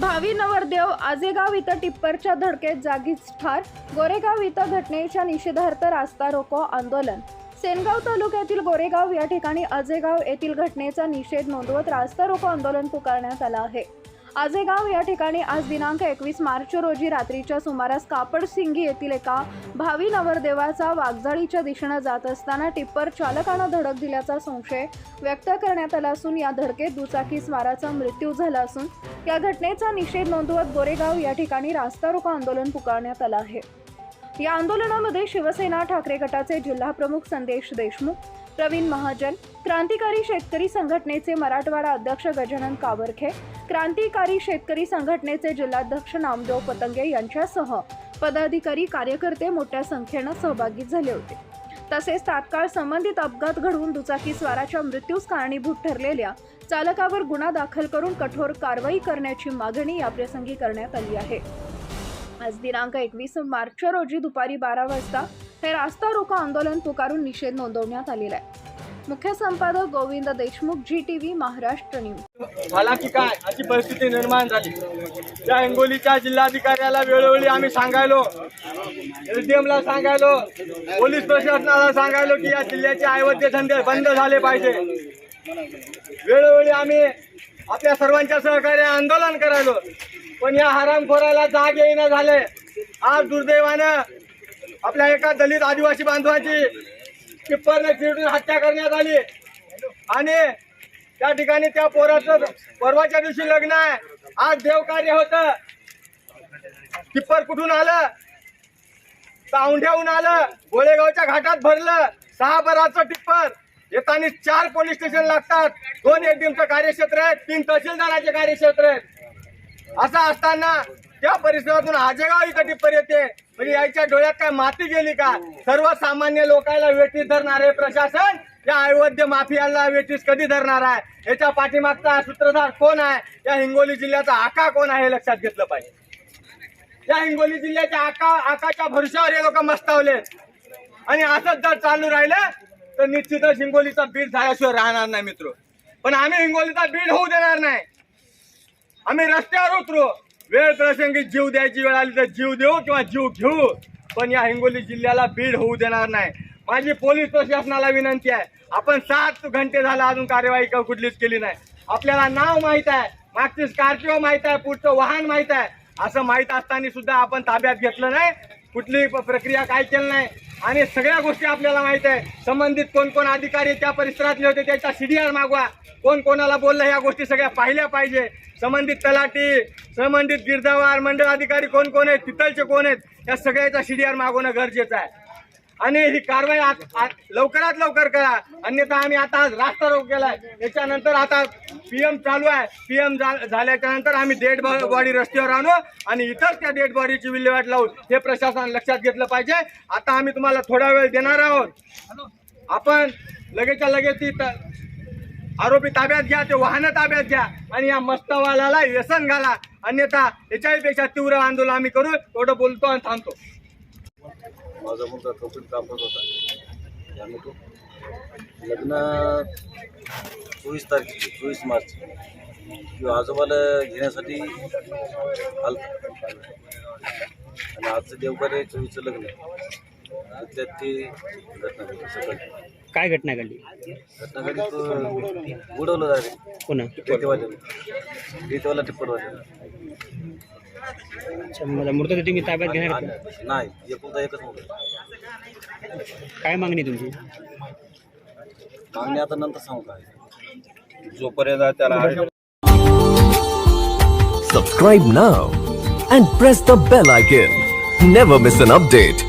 भावी नवरदेव आजेगाव इथं टिप्परच्या धडकेत जागीच ठार. गोरेगाव इथं घटनेच्या निषेधार्थ रास्ता रोको आंदोलन. सेनगाव तालुक्यातील गोरेगाव या ठिकाणी अजेगाव येथील घटनेचा निषेध नोंदवत रास्ता रोको आंदोलन पुकारण्यात आलं आहे. आजेगाव या ठिकाणी आज दिनांक एकवीस मार्च रोजी रात्रीच्या सुमारास कापडसिंगी येथील एका भावी नवरदेवाचा वाघजाळीच्या दिशेनं जात असताना टिप्पर चालकानं धडक दिल्याचा संशय व्यक्त करण्यात आला असून या धडकेत दुचाकी स्वाराचा मृत्यू झाला असून या घटनेचा निषेध नोंदवत गोरेगाव या ठिकाणी रास्ता रोको आंदोलन पुकारण्यात आलं आहे. या आंदोलनामध्ये शिवसेना ठाकरे गटाचे जिल्हाप्रमुख संदेश देशमुख प्रवीण महाजन क्रांतिकारी शेतकरी संघटनेचे मराठवाडा अध्यक्ष गजानन कावरखे क्रांतिकारी शेतकरी संघटनेचे जिल्हाध्यक्ष नामदेव पतंगे यांच्यासह पदाधिकारी कार्यकर्ते मोठ्या संख्येनं सहभागी झाले होते. तसेच तात्काळ संबंधित अपघात घडवून दुचाकी स्वाराच्या मृत्यूस कारणीभूत ठरलेल्या चालकावर गुन्हा दाखल करून कठोर कारवाई करण्याची मागणी याप्रसंगी करण्यात आली आहे. आज दिनांक एकवीस मार्च रोजी दुपारी बारा वाजता हे रास्ता रोको आंदोलन पुकारून निषेध नोंदवण्यात आलेला आहे. मुख्य संपादक Govind Deshmukh G T V Maharashtra news झाला की काय? अशी परिस्थिती निर्माण झाली. त्या हिंगोलीच्या जिल्हाधिकाऱ्याला वेळोवेळी आम्ही सांगायलो. एसडीएमला सांगायलो. पोलीस प्रशासनाला सांगायलो की या जिल्ह्याचे आयवद्य धंदे बंद झाले पाहिजे. वेळोवेळी आम्ही आपल्या सर्वांच्या सहकार्य आंदोलन करायलो. पण या हरामखोराला जाग येईना झाले. आज दुर्दैवानं आपल्या एका दलित आदिवासी बांधवांची टिप्परने चिरडून हत्या करण्यात आली. आणि त्या ठिकाणी त्या पोराचं परवाच्या दिवशी लग्न आहे. आज देवकार्य होत. टिप्पर कुठून आलं? तावंढ्याहून आलं. गोळेगावच्या घाटात भरलं. सहा बराचं टिप्पर. येताना चार पोलीस स्टेशन लागतात. दोन एटीएमचं कार्यक्षेत्र आहे तीन तहसीलदाराचे कार्यक्षेत्र आहेत. असं असताना त्या परिसरातून आजेगाव टिप्पर येते. म्हणजे याच्या डोळ्यात काय माती गेली का? सर्वसामान्य लोकांना वेटीस धरणारे प्रशासन. या अवैध माफियाला वेटीस कधी धरणार आहे? याच्या पाठीमागचा सूत्रधार कोण आहे? या हिंगोली जिल्ह्याचा आका कोण आहे हे लक्षात घेतलं पाहिजे. या हिंगोली जिल्ह्याच्या आका आकाच्या भरोशावर हे लोक मस्तावले. आणि असंच जर चालू राहिलं तर निश्चितच हिंगोलीचा बीड झाल्याशिवाय राहणार नाही मित्र. पण आम्ही हिंगोलीचा बीड होऊ देणार नाही. आम्ही रस्त्यावर उतरू. वेळ प्रसंगी जीव द्यायची वेळ आली तर जीव देऊ किंवा जीव घेऊ. पण या हिंगोली जिल्ह्याला बीड होऊ देणार नाही. माझी पोलीस प्रशासनाला विनंती आहे. आपण सात घंटे झाला अजून कार्यवाही क- कुठलीच केली नाही. आपल्याला नाव माहीत आहे. मागची स्कॉर्पिओ माहीत आहे. पुढचं वाहन माहीत आहे. असं माहीत असताना सुद्धा आपण ताब्यात घेतलं नाही. कुठली प- प्रक्रिया काय केलं नाही. आणि सगळ्या गोष्टी आपल्याला माहीत आहे. संबंधित कोण कोण अधिकारी त्या परिसरातले होते त्याचा सीडीआर मागवा. कोण कोणाला बोललं ह्या गोष्टी सगळ्या पाहिल्या पाहिजे. संबंधित तलाठी संबंधित गिरजावार मंडळ अधिकारी कोण कोण आहेत तिथलचे कोण आहेत या सगळ्याचा सीडीआर मागवणं गरजेचं आहे. आणि ही कारवाई लवकरात लवकर करा. अन्यथा आम्ही आता आज रास्ता रोग केलाय. त्याच्यानंतर आता पीएम चालू आहे. पीएम झाल्याच्यानंतर आम्ही डेड बॉडी रस्त्यावर आणू आणि इतर त्या डेड बॉडीची विल्हेवाट लावू. हे प्रशासन लक्षात घेतलं पाहिजे. आता आम्ही तुम्हाला थोडा वेळ देणार आहोत. आपण लगेचच्या लगेच ती त- आरोपी ताब्यात घ्या ते वाहनं ताब्यात घ्या आणि या मस्तवालाला व्यसन घाला. अन्यथा याच्याही पेक्षा तीव्र आंदोलन आम्ही करू. थोडं बोलतो आणि थांबतो. माझा मुलगा कपिल कापत होता. त्यामुळे तो लग्न चोवीस तारखेची चोवीस मार्च. किंवा आजोबाला घेण्यासाठी आल आणि आजचं देवकार्य चोवीसचं लग्न आहे. त्यात ती घटना घडली सकाळी. काय घटना घडली? घटना घडली तो उडवलं जाते पुन्हा रेतेवाल्याने रेतेवाला टिप्परवाल्याला अच्छा मला मृतदेह तुम्ही ताब्यात घेणार का? नाही एकुलता एकच मुलगा काय मागणी तुमची मागणी आता नंतर सांगू काय जोपर्यंत त्याला Subscribe now and press the bell icon. Never miss an update.